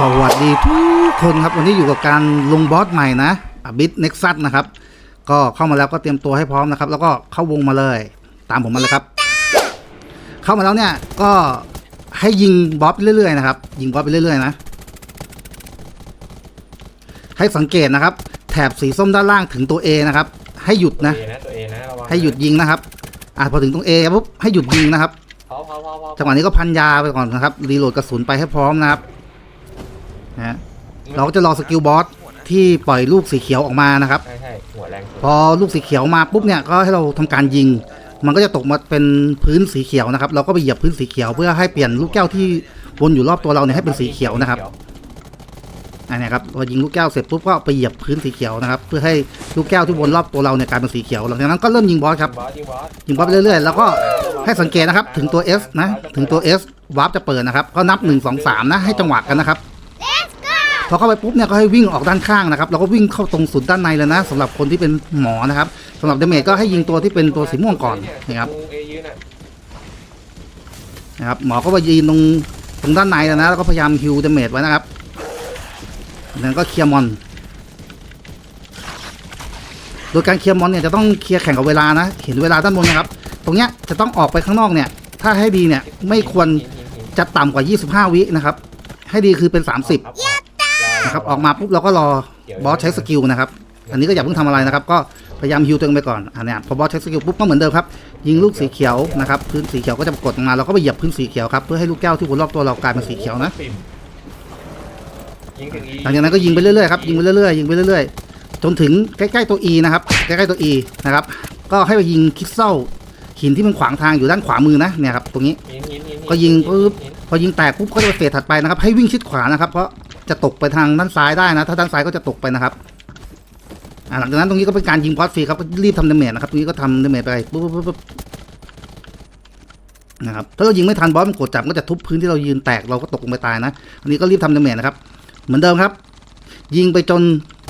สวัสดีทุกคนครับวันนี้อยู่กับการลงบอสใหม่นะอบิ t เน็กซัสนะครับ ก็เข้ามาแล้วก็เตรียมตัวให้พร้อมนะครับ แล้วก็เข้าวงมาเลย ตามผมมาเลยครับ เข้ามาแล้วเนี่ยก็ให้ยิงบอสไปเรื่อยๆนะครับ ยิงบอสไปเรื่อยๆนะ ให้สังเกตนะครับ แถบสีส้มด้านล่างถึงตัว A นะครับ ให้หยุดนะ ตัวเอนะตัวเอนะระวังให้หยุดยิงนะครับ อะพอถึงตรง A ปุ๊บให้หยุดยิงนะครับเผาเผาเผาเผาจังหวะนี้ก็พันยาไปก่อนนะครับรีโหลดกระสุนไปให้พร้อมนะครับนะฮะ เราก็จะรอสกิลบอสที่ปล่อยลูกสีเขียวออกมานะครับ ใช่ใช่หัวแรงสุดพอลูกสีเขียวมาปุ๊บเนี่ยก็ให้เราทำการยิง มันก็จะตกมาเป็นพื้นสีเขียวนะครับ เราก็ไปเหยียบพื้นสีเขียวเพื่อให้เปลี่ยนลูกแก้วที่วนอยู่รอบตัวเราเนี่ยให้เป็นสีเขียวนะครับอันนี้ครับพอยิงลูกแก้วเสร็จปุ๊บก็ไปเหยียบพื้นสีเขียวนะครับ เพื่อให้ลูกแก้วที่วนรอบตัวเราเนี่ยกลายเป็นสีเขียวหลังจากนั้นก็เริ่มยิงบอสครับ บอสยิงบอสยิงบอสไปเรื่อยๆ แล้วก็ให้สังเกตนะครับ ถึงตัว S นะ ถึงตัว S วาร์ปจะเปิดนะครับ ก็นับ 1 2 3 นะ ให้จังหวะกันนะครับ พอเข้าไปปุ๊บเนี่ยก็ให้วิ่งออกด้านข้างนะครับแล้วก็วิ่งเข้าตรงศูนย์ด้านในเลยนะสำหรับคนที่เป็นหมอนะครับสำหรับเดเมจก็ให้ยิงตัวที่เป็นตัวสีม่วงก่อนนะครับนอะครับหมอก็ไปยืนตรงตรงด้านในแล้วนะแล้วก็พยายามฮิวเดเมจไว้นะครับแล้วก็เคลียร์มอนโดยการเคลียร์มอนเนี่ยจะต้องเคลียร์แข่งกับเวลานะ เห็นเวลาด้านบนนะครับ ตรงเนี้ยจะต้องออกไปข้างนอกเนี่ย ถ้าให้ดีเนี่ยไม่ควรจะต่ำกว่า 25 วินะครับ ให้ดีคือเป็น 30 นะครับออกมาปุ๊บเราก็รอบอสใช้สกิลนะครับอันนี้ก็อย่าเพิ่งทำอะไรนะครับ ก็พยายามฮิวตัวเองไปก่อนอันเนี้ยพอบอสใช้สกิลปุ๊บก็เหมือนเดิมครับยิงลูกสีเขียวนะครับพื้นสีเขียวก็จะกดมาเราก็ไปเหยียบพื้นสีเขียวครับเพื่อให้ลูกแก้วที่วนรอบตัวเรากลายเป็นสีเขียวนะหลังจากนั้นก็ยิงไปเรื่อยๆครับยิงไปเรื่อยๆยิงไปเรื่อยๆจนถึงใกล้ๆตัว E นะครับใกล้ๆตัว E นะครับก็ให้ไปยิงคิสตัลหินที่มันขวางทางอยู่ด้านขวามือนะเนี่ยครับตรงนี้ก็ยิงปุ๊บพอยิงแตกปุ๊บก็จะเฟสถัดไปนะครับให้วิ่งชิดขวานะครับเพราะ จะตกไปทางด้านซ้ายได้นะ ถ้าด้านซ้ายก็จะตกไปนะครับหลังจากนั้นตรงนี้ก็เป็นการยิงบอสฟรีครับรีบทำดาเมจนะครับตรงนี้ก็ทำดาเมจไปปุ๊บปุ๊บปุ๊บนะครับถ้าเรายิงไม่ทันบอสมันกดจับก็จะทุบพื้นที่เรายืนแตกเราก็ตกลงไปตายนะ อันนี้ก็รีบทำดาเมจนะครับ เหมือนเดิมครับ ยิงไปจน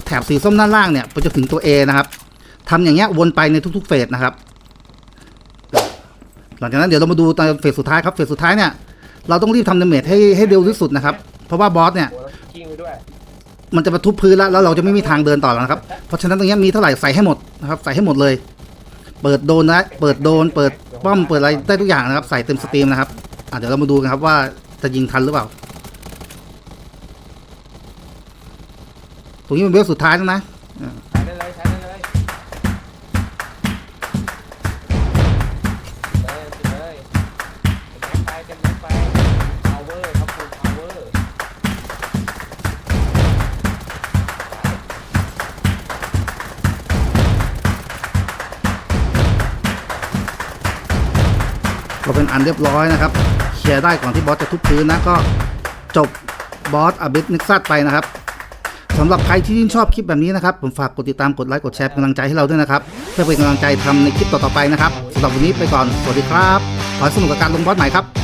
แถบสีส้มด้านล่างเนี่ยไปจนถึงตัว A นะครับทำอย่างเงี้ยวนไปในทุกๆเฟสนะครับ หลังจากนั้นเดี๋ยวเรามาดูตอนเฟสสุดท้ายครับเฟสสุดท้ายเนี่ยเราต้องรีบทำดาเมจให้ให้เร็วที่สุดนะครับ เพราะว่าบอสเนี่ย กิ้งไปด้วย มันจะมาทุบพื้นแล้วแล้วเราจะไม่มีทางเดินต่อแล้วนะครับ เพราะฉะนั้นตรงนี้มีเท่าไหร่ใส่ให้หมดนะครับ ใส่ให้หมดเลย เปิดโดนนะเปิดโดน เปิดป้อมเปิดอะไรได้ทุกอย่างนะครับ ใส่เต็มสตรีมนะครับอะเดี๋ยวเรามาดูกันครับว่าจะยิงทันหรือเปล่า ตรงนี้เป็นเวฟสุดท้ายแล้วนะ ก็เป็นอันเรียบร้อยนะครับเคลียร์ได้ก่อนที่บอสจะทุบพื้นนะก็จบบอสอบิสนิกซัสไปนะครับสำหรับใครที่ชื่นชอบคลิปแบบนี้นะครับ ผมฝากกดติดตามกดไลค์กดแชร์เป็นกำลังใจให้เราด้วยนะครับ เพื่อเป็นกำลังใจทำในคลิปต่อๆไปนะครับสำหรับวันนี้ไปก่อนสวัสดีครับขอสนุกกับการลงบอสใหม่ครับ